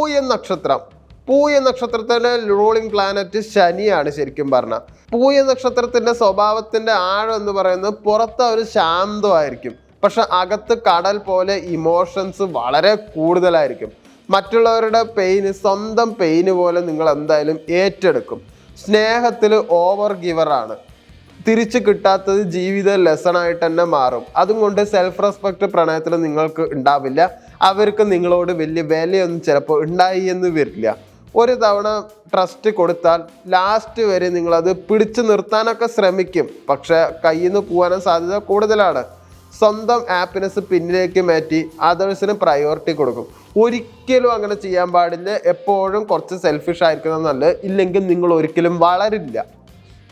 പൂയ നക്ഷത്രം. പൂയ നക്ഷത്രത്തിലെ ruling planet ശനിയാണ് ശരിക്കും പറഞ്ഞാൽ പൂയ നക്ഷത്രത്തിന്റെ സ്വഭാവത്തിന്റെ ആഴം എന്ന് പറയുന്നത് പുറത്ത് ഒരു ശാന്തമായിരിക്കും. പക്ഷെ അകത്ത് കടൽ പോലെ ഇമോഷൻസ് വളരെ കൂടുതലായിരിക്കും. മറ്റുള്ളവരുടെ പെയിന് സ്വന്തം പെയിന് പോലെ നിങ്ങൾ എന്തായാലും ഏറ്റെടുക്കും. സ്നേഹത്തിൽ ഓവർ ഗിവറാണ് തിരിച്ചു കിട്ടാത്തത് ജീവിത ലെസണായിട്ട് തന്നെ മാറും. അതുകൊണ്ട് സെൽഫ് റെസ്പെക്ട് പ്രണയത്തിൽ നിങ്ങൾക്ക് ഉണ്ടാവില്ല. അവർക്ക് നിങ്ങളോട് വലിയ വിലയൊന്നും ചിലപ്പോൾ ഉണ്ടായി എന്ന് വരില്ല. ഒരു തവണ ട്രസ്റ്റ് കൊടുത്താൽ ലാസ്റ്റ് വരെ നിങ്ങളത് പിടിച്ചു നിർത്താനൊക്കെ ശ്രമിക്കും. പക്ഷെ കയ്യിൽ നിന്ന് പോകാനും സാധ്യത കൂടുതലാണ്. സ്വന്തം ഹാപ്പിനെസ് പിന്നിലേക്ക് മാറ്റി അതേഴ്സിന് പ്രയോറിറ്റി കൊടുക്കും. ഒരിക്കലും അങ്ങനെ ചെയ്യാൻ പാടില്ല. എപ്പോഴും കുറച്ച് സെൽഫിഷ് ആയിരിക്കുന്നത് നല്ലത് ഇല്ലെങ്കിൽ നിങ്ങൾ ഒരിക്കലും വളരില്ല.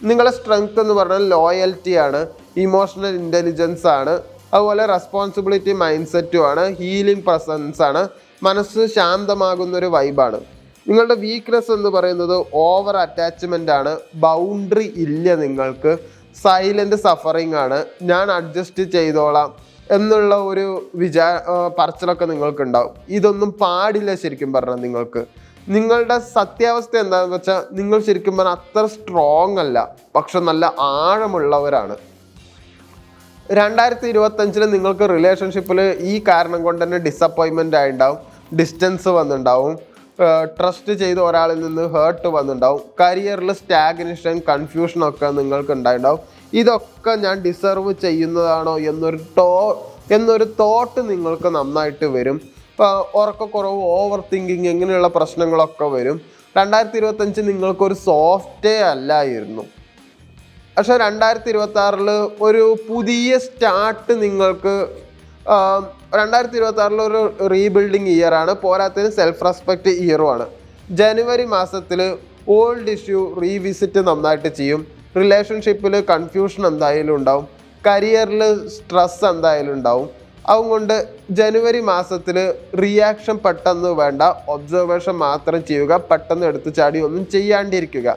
നിങ്ങളുടെ സ്ട്രെങ്ത് എന്ന് പറഞ്ഞാൽ ലോയൽറ്റിയാണ് ഇമോഷണൽ ഇന്റലിജൻസ് ആണ്. അതുപോലെ റെസ്പോൺസിബിലിറ്റി മൈൻഡ് സെറ്റും ആണ് ഹീലിംഗ് പ്രസൻസ് ആണ് മനസ്സ് ശാന്തമാകുന്ന ഒരു വൈബാണ് നിങ്ങളുടെ വീക്ക്നെസ് എന്ന് പറയുന്നത് ഓവർ അറ്റാച്ച്മെന്റ് ആണ് ബൗണ്ടറി ഇല്ല നിങ്ങൾക്ക് സൈലന്റ് സഫറിങ് ആണ് ഞാൻ അഡ്ജസ്റ്റ് ചെയ്തോളാം എന്നുള്ള ഒരു വിചാ പറച്ചിലൊക്കെ നിങ്ങൾക്കുണ്ടാവും. ഇതൊന്നും പാടില്ല ശരിക്കും പറഞ്ഞാൽ നിങ്ങൾക്ക്. നിങ്ങളുടെ സത്യാവസ്ഥ എന്താണെന്ന് വെച്ചാൽ നിങ്ങൾ ശരിക്കും പറഞ്ഞാൽ അത്ര സ്ട്രോങ് അല്ല പക്ഷെ നല്ല ആഴമുള്ളവരാണ്. രണ്ടായിരത്തി ഇരുപത്തഞ്ചിൽ നിങ്ങൾക്ക് റിലേഷൻഷിപ്പിൽ ഈ കാരണം കൊണ്ട് തന്നെ ഡിസപ്പോയിൻമെന്റ് ആയിട്ടുണ്ടാവും ഡിസ്റ്റൻസ് വന്നിട്ടുണ്ടാവും ട്രസ്റ്റ് ചെയ്ത ഒരാളിൽ നിന്ന് ഹേർട്ട് വന്നിട്ടുണ്ടാവും കരിയറിൽ സ്റ്റാഗ്നേഷൻ കൺഫ്യൂഷൻ ഒക്കെ നിങ്ങൾക്ക് ഉണ്ടായിട്ടുണ്ടാവും ഇതൊക്കെ ഞാൻ ഡിസർവ് ചെയ്യുന്നതാണോ എന്നൊരു ടോ എന്നൊരു തോട്ട് നിങ്ങൾക്ക് നന്നായിട്ട് വരും. ഉറക്കക്കുറവ് ഓവർ തിങ്കിങ് ഇങ്ങനെയുള്ള പ്രശ്നങ്ങളൊക്കെ വരും. രണ്ടായിരത്തി ഇരുപത്തഞ്ച് നിങ്ങൾക്കൊരു സോഫ്റ്റേ അല്ലായിരുന്നു. പക്ഷെ രണ്ടായിരത്തി ഇരുപത്തി ആറിൽ ഒരു പുതിയ സ്റ്റാർട്ട് നിങ്ങൾക്ക് രണ്ടായിരത്തി ഇരുപത്തി ആറിൽ ഒരു റീബിൽഡിങ് ഇയർ ആണ്. പോരാത്തതിന് സെൽഫ് റെസ്പെക്റ്റ് ഇയറും ആണ്. ജനുവരി മാസത്തിൽ ഓൾഡ് ഇഷ്യൂ റീവിസിറ്റ് നന്നായിട്ട് ചെയ്യും. റിലേഷൻഷിപ്പിൽ കൺഫ്യൂഷൻ എന്തായാലും ഉണ്ടാവും. കരിയറിൽ സ്ട്രെസ് എന്തായാലും ഉണ്ടാവും. അതുകൊണ്ട് ജനുവരി മാസത്തിൽ റിയാക്ഷൻ പെട്ടെന്ന് വേണ്ട. ഒബ്സർവേഷൻ മാത്രം ചെയ്യുക. പെട്ടെന്ന് എടുത്തു ചാടി ഒന്നും ചെയ്യാണ്ടിരിക്കുക.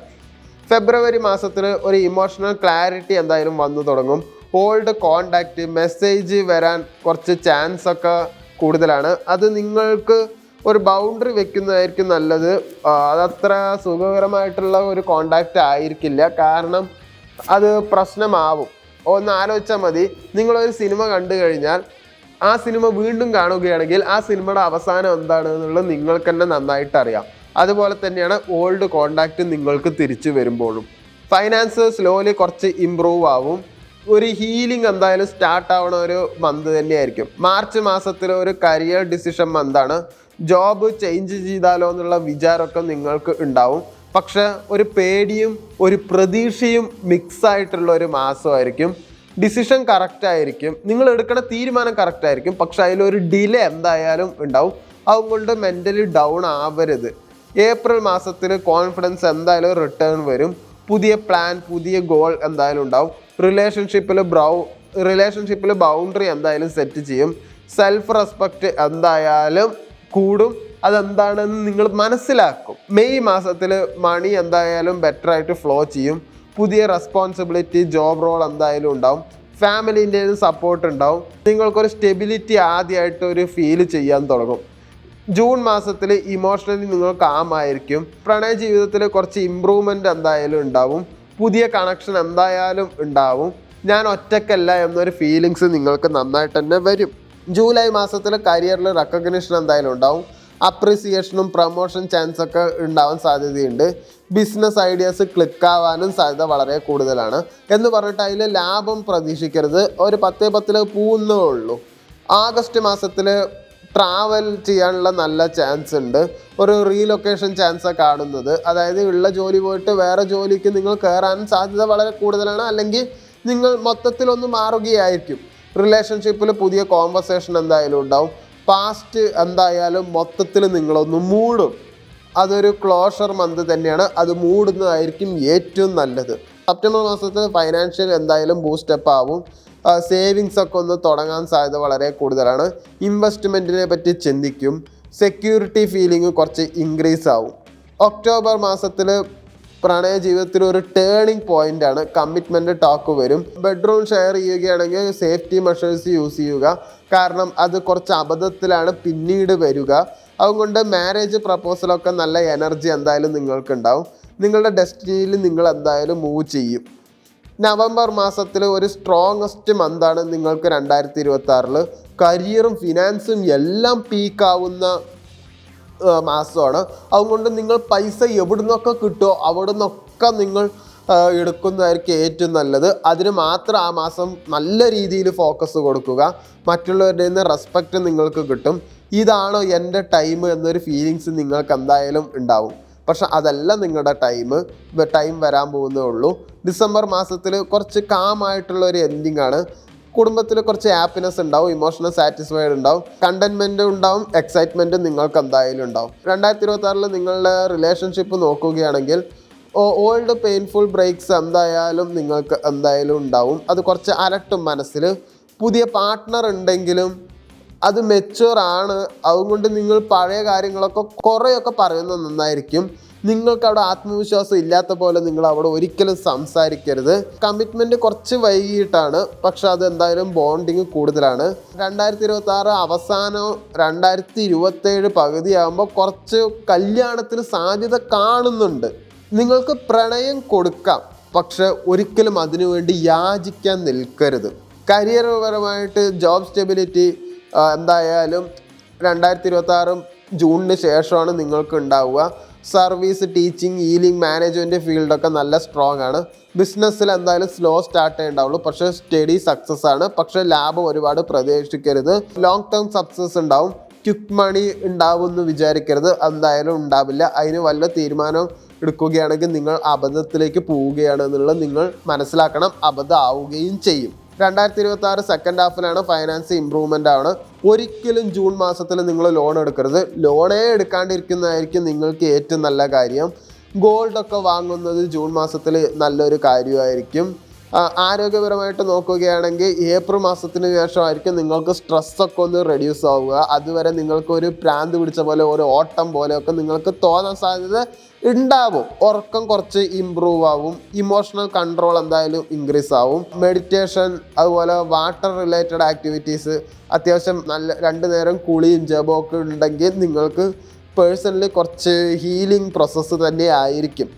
ഫെബ്രുവരി മാസത്തിൽ ഒരു ഇമോഷണൽ ക്ലാരിറ്റി എന്തായാലും വന്നു തുടങ്ങും. ഓൾഡ് കോണ്ടാക്റ്റ് മെസ്സേജ് വരാൻ കുറച്ച് ചാൻസ് ഒക്കെ കൂടുതലാണ്. അത് നിങ്ങൾക്ക് ഒരു ബൗണ്ടറി വെക്കുന്നതായിരിക്കും നല്ലത്. അതത്ര സുഖകരമായിട്ടുള്ള ഒരു കോണ്ടാക്റ്റ് ആയിരിക്കില്ല. കാരണം അത് പ്രശ്നമാവും. ഒന്ന് ആലോചിച്ചാൽ മതി. നിങ്ങളൊരു സിനിമ കണ്ടു കഴിഞ്ഞാൽ ആ സിനിമ വീണ്ടും കാണുകയാണെങ്കിൽ ആ സിനിമയുടെ അവസാനം എന്താണ് എന്നുള്ളത് നിങ്ങൾക്ക് തന്നെ നന്നായിട്ട് അറിയാം. അതുപോലെ തന്നെയാണ് ഓൾഡ് കോണ്ടാക്റ്റ് നിങ്ങൾക്ക് തിരിച്ചു വരുമ്പോഴും. ഫൈനാൻസ് സ്ലോലി കുറച്ച് ഇമ്പ്രൂവ് ആവും. ഒരു ഹീലിംഗ് എന്തായാലും സ്റ്റാർട്ട് ആവണ ഒരു മന്ത് തന്നെയായിരിക്കും. മാർച്ച് മാസത്തിൽ ഒരു കരിയർ ഡിസിഷൻ മന്താണ് ജോബ് ചേഞ്ച് ചെയ്താലോ എന്നുള്ള വിചാരമൊക്കെ നിങ്ങൾക്ക് ഉണ്ടാവും. പക്ഷെ ഒരു പേടിയും ഒരു പ്രതീക്ഷയും മിക്സ് ആയിട്ടുള്ള ഒരു മാസമായിരിക്കും. ഡിസിഷൻ കറക്റ്റ് ആയിരിക്കും. നിങ്ങൾ എടുക്കുന്ന തീരുമാനം കറക്റ്റ് ആയിരിക്കും. പക്ഷെ അതിലൊരു ഡിലേ എന്തായാലും ഉണ്ടാവും. അതുകൊണ്ട് മെന്റലി ഡൗൺ ആവരുത്. ഏപ്രിൽ മാസത്തിൽ കോൺഫിഡൻസ് എന്തായാലും റിട്ടേൺ വരും. പുതിയ പ്ലാൻ പുതിയ ഗോൾ എന്തായാലും ഉണ്ടാവും. റിലേഷൻഷിപ്പിൽ ബ്രൗ റിലേഷൻഷിപ്പിൽ ബൗണ്ടറി എന്തായാലും സെറ്റ് ചെയ്യും. സെൽഫ് റെസ്പെക്റ്റ് എന്തായാലും കൂടും. അതെന്താണെന്ന് നിങ്ങൾ മനസ്സിലാക്കും. മെയ് മാസത്തിൽ മണി എന്തായാലും ബെറ്റർ ആയിട്ട് ഫ്ലോ ചെയ്യും. പുതിയ റെസ്പോൺസിബിലിറ്റി ജോബ് റോൾ എന്തായാലും ഉണ്ടാവും. ഫാമിലിന്റെ സപ്പോർട്ട് ഉണ്ടാവും. നിങ്ങൾക്കൊരു സ്റ്റെബിലിറ്റി ആദ്യമായിട്ട് ഒരു ഫീൽ ചെയ്യാൻ തുടങ്ങും. ജൂൺ മാസത്തിൽ ഇമോഷണലി നിങ്ങൾ കാമായിരിക്കും പ്രണയ ജീവിതത്തിൽ കുറച്ച് ഇമ്പ്രൂവ്മെന്റ് എന്തായാലും ഉണ്ടാവും. പുതിയ കണക്ഷൻ എന്തായാലും ഉണ്ടാവും. ഞാൻ ഒറ്റക്കല്ല എന്നൊരു ഫീലിങ്സ് നിങ്ങൾക്ക് നന്നായിട്ട് തന്നെ വരും. ജൂലൈ മാസത്തിൽ കരിയറിൽ റെക്കഗ്നിഷൻ എന്തായാലും ഉണ്ടാവും. അപ്രിസിയേഷനും പ്രൊമോഷൻ ചാൻസ് ഒക്കെ ഉണ്ടാവാൻ സാധ്യതയുണ്ട്. ബിസിനസ് ഐഡിയാസ് ക്ലിക്ക് ആവാനും സാധ്യത വളരെ കൂടുതലാണ്. എന്ന് പറഞ്ഞിട്ട് അതിൽ ലാഭം പ്രതീക്ഷിക്കരുത്. ഒരു പത്തേ പത്തിൽ പോകുന്നേ ഉള്ളൂ. ആഗസ്റ്റ് മാസത്തിൽ ട്രാവൽ ചെയ്യാനുള്ള നല്ല ചാൻസ് ഉണ്ട്. ഒരു റീലൊക്കേഷൻ ചാൻസ് കാണുന്നത്. അതായത് ഉള്ള ജോലി പോയിട്ട് വേറെ ജോലിക്ക് നിങ്ങൾ കയറാൻ സാധ്യത വളരെ കൂടുതലാണ്. അല്ലെങ്കിൽ നിങ്ങൾ മൊത്തത്തിലൊന്ന് മാറുകയായിരിക്കും. റിലേഷൻഷിപ്പിൽ പുതിയ കോൺവെർസേഷൻ എന്തായാലും ഉണ്ടാവും. പാസ്റ്റ് എന്തായാലും മൊത്തത്തിൽ നിങ്ങളൊന്ന് മൂടും. അതൊരു ക്ലോഷർ മന്ത് തന്നെയാണ്. അത് മൂടുന്നതായിരിക്കും ഏറ്റവും നല്ലത്. സെപ്റ്റംബർ മാസത്തിൽ ഫൈനാൻഷ്യൽ എന്തായാലും ബൂസ്റ്റപ്പ് ആവും. സേവിങ്സ് ഒക്കെ ഒന്ന് തുടങ്ങാൻ സാധ്യത വളരെ കൂടുതലാണ്. ഇൻവെസ്റ്റ്മെന്റിനെ പറ്റി ചിന്തിക്കും. സെക്യൂരിറ്റി ഫീലിംഗ് കുറച്ച് ഇൻക്രീസ് ആവും. ഒക്ടോബർ മാസത്തിൽ പ്രണയ ജീവിതത്തിൽ ഒരു ടേണിംഗ് പോയിന്റ് ആണ്. കമ്മിറ്റ്മെന്റ് ടോക്ക് വരും. ബെഡ്റൂം ഷെയർ ചെയ്യുകയാണെങ്കിൽ സേഫ്റ്റി മെഷേഴ്സ് യൂസ് ചെയ്യുക. കാരണം അത് കുറച്ച് അബദ്ധത്തിലാണ് പിന്നീട് വരിക. അതുകൊണ്ട് മാരേജ് പ്രപ്പോസലൊക്കെ നല്ല എനർജി എന്തായാലും നിങ്ങൾക്കുണ്ടാവും. നിങ്ങളുടെ ഡെസ്റ്റിനിയിൽ നിങ്ങൾ എന്തായാലും മൂവ് ചെയ്യും. നവംബർ മാസത്തിൽ ഒരു സ്ട്രോങ്ങസ്റ്റ് മന്താണ് നിങ്ങൾക്ക് രണ്ടായിരത്തി ഇരുപത്തി ആറിൽ കരിയറും ഫിനാൻസും എല്ലാം പീക്കാവുന്ന മാസമാണ്. അതുകൊണ്ട് നിങ്ങൾ പൈസ എവിടെ നിന്നൊക്കെ കിട്ടുമോ അവിടെ നിന്നൊക്കെ നിങ്ങൾ എടുക്കുന്നതായിരിക്കും ഏറ്റവും നല്ലത്. അതിന് മാത്രം ആ മാസം നല്ല രീതിയിൽ ഫോക്കസ് കൊടുക്കുക. മറ്റുള്ളവരുടെ നിന്ന് റെസ്പെക്റ്റ് നിങ്ങൾക്ക് കിട്ടും. ഇതാണോ എന്റെ ടൈം എന്നൊരു ഫീലിങ്സ് നിങ്ങൾക്ക് എന്തായാലും ഉണ്ടാവും. പക്ഷെ അതല്ല നിങ്ങളുടെ ടൈം ടൈം വരാൻ പോകുന്നേ ഉള്ളൂ. ഡിസംബർ മാസത്തിൽ കുറച്ച് കാമായിട്ടുള്ള ഒരു എൻഡിങ് ആണ്. കുടുംബത്തിൽ കുറച്ച് ഹാപ്പിനെസ് ഉണ്ടാവും ഇമോഷണൽ സാറ്റിസ്ഫൈഡ് ഉണ്ടാവും കണ്ടൻമെന്റ് ഉണ്ടാവും എക്സൈറ്റ്മെന്റ് നിങ്ങൾക്ക് എന്തായാലും ഉണ്ടാവും. രണ്ടായിരത്തി ഇരുപത്തി ആറിൽ നിങ്ങളുടെ റിലേഷൻഷിപ്പ് നോക്കുകയാണെങ്കിൽ ഓൾഡ് പെയിൻഫുൾ ബ്രേക്സ് എന്തായാലും നിങ്ങൾക്ക് എന്തായാലും ഉണ്ടാവും. അത് കുറച്ച് അലട്ടും മനസ്സിൽ പുതിയ പാർട്ട്ണർ ഉണ്ടെങ്കിലും അത് മെച്ചുവർ ആണ്. അതുകൊണ്ട് നിങ്ങൾ പഴയ കാര്യങ്ങളൊക്കെ കുറേയൊക്കെ പറയുന്നത് നന്നായിരിക്കും. നിങ്ങൾക്ക് അവിടെ ആത്മവിശ്വാസം ഇല്ലാത്ത പോലെ നിങ്ങൾ അവിടെ ഒരിക്കലും സംസാരിക്കരുത്. കമ്മിറ്റ്മെന്റ് കുറച്ച് വൈകിട്ടാണ് പക്ഷെ അത് എന്തായാലും ബോണ്ടിങ് കൂടുതലാണ്. രണ്ടായിരത്തി ഇരുപത്തി ആറ് അവസാനം രണ്ടായിരത്തി ഇരുപത്തേഴ് പകുതിയാകുമ്പോൾ കുറച്ച് കല്യാണത്തിന് സാധ്യത കാണുന്നുണ്ട്. നിങ്ങൾക്ക് പ്രണയം കൊടുക്കാം. പക്ഷെ ഒരിക്കലും അതിനുവേണ്ടി യാചിക്കാൻ നിൽക്കരുത്. കരിയർ പരമായിട്ട് ജോബ് സ്റ്റെബിലിറ്റി എന്തായാലും രണ്ടായിരത്തി ഇരുപത്തി ആറും ജൂണിന് ശേഷമാണ് നിങ്ങൾക്ക് ഉണ്ടാവുക സർവീസ് ടീച്ചിങ് ഈലിംഗ് മാനേജ്മെന്റ് ഫീൽഡൊക്കെ നല്ല സ്ട്രോങ് ആണ്. ബിസിനസ്സിൽ എന്തായാലും സ്ലോ സ്റ്റാർട്ട് ചെയ്യേണ്ടാവുള്ളൂ പക്ഷേ സ്റ്റഡി സക്സസ് ആണ്. പക്ഷേ ലാഭം ഒരുപാട് പ്രതീക്ഷിക്കരുത്. ലോങ് ടേം സക്സസ് ഉണ്ടാവും. ക്വിക്ക് മണി ഉണ്ടാവും എന്ന് വിചാരിക്കരുത്. എന്തായാലും ഉണ്ടാവില്ല. അതിന് വല്ല തീരുമാനം എടുക്കുകയാണെങ്കിൽ നിങ്ങൾ അബദ്ധത്തിലേക്ക് പോവുകയാണ് എന്നുള്ളത് നിങ്ങൾ മനസ്സിലാക്കണം. അബദ്ധം ആവുകയും ചെയ്യും. രണ്ടായിരത്തി ഇരുപത്തി ആറ് സെക്കൻഡ് ഹാഫിലാണ് ഫൈനാൻസ് ഇമ്പ്രൂവ്മെന്റ് ആണ്. ഒരിക്കലും ജൂൺ മാസത്തിൽ നിങ്ങൾ ലോൺ എടുക്കരുത്. ലോണേ എടുക്കാണ്ടിരിക്കുന്നതായിരിക്കും നിങ്ങൾക്ക് ഏറ്റവും നല്ല കാര്യം. ഗോൾഡൊക്കെ വാങ്ങുന്നത് ജൂൺ മാസത്തിൽ നല്ലൊരു കാര്യമായിരിക്കും. ആരോഗ്യപരമായിട്ട് നോക്കുകയാണെങ്കിൽ ഏപ്രിൽ മാസത്തിന് ശേഷമായിരിക്കും നിങ്ങൾക്ക് സ്ട്രെസ്സൊക്കെ ഒന്ന് റെഡ്യൂസ് ആവുക. അതുവരെ നിങ്ങൾക്ക് ഒരു പ്രാന്ത് പിടിച്ച പോലെ ഒരു ഓട്ടം പോലെയൊക്കെ നിങ്ങൾക്ക് തോന്നാൻ സാധ്യത ഉണ്ടാവും. ഉറക്കം കുറച്ച് ഇമ്പ്രൂവ് ആവും. ഇമോഷണൽ കൺട്രോൾ എന്തായാലും ഇൻക്രീസ് ആവും. മെഡിറ്റേഷൻ അതുപോലെ വാട്ടർ റിലേറ്റഡ് ആക്ടിവിറ്റീസ് അത്യാവശ്യം നല്ല രണ്ട് നേരം കുളിയും ജപവും ഒക്കെ ഉണ്ടെങ്കിൽ നിങ്ങൾക്ക് പേഴ്സണലി കുറച്ച് ഹീലിംഗ് പ്രോസസ്സ് തന്നെ ആയിരിക്കും.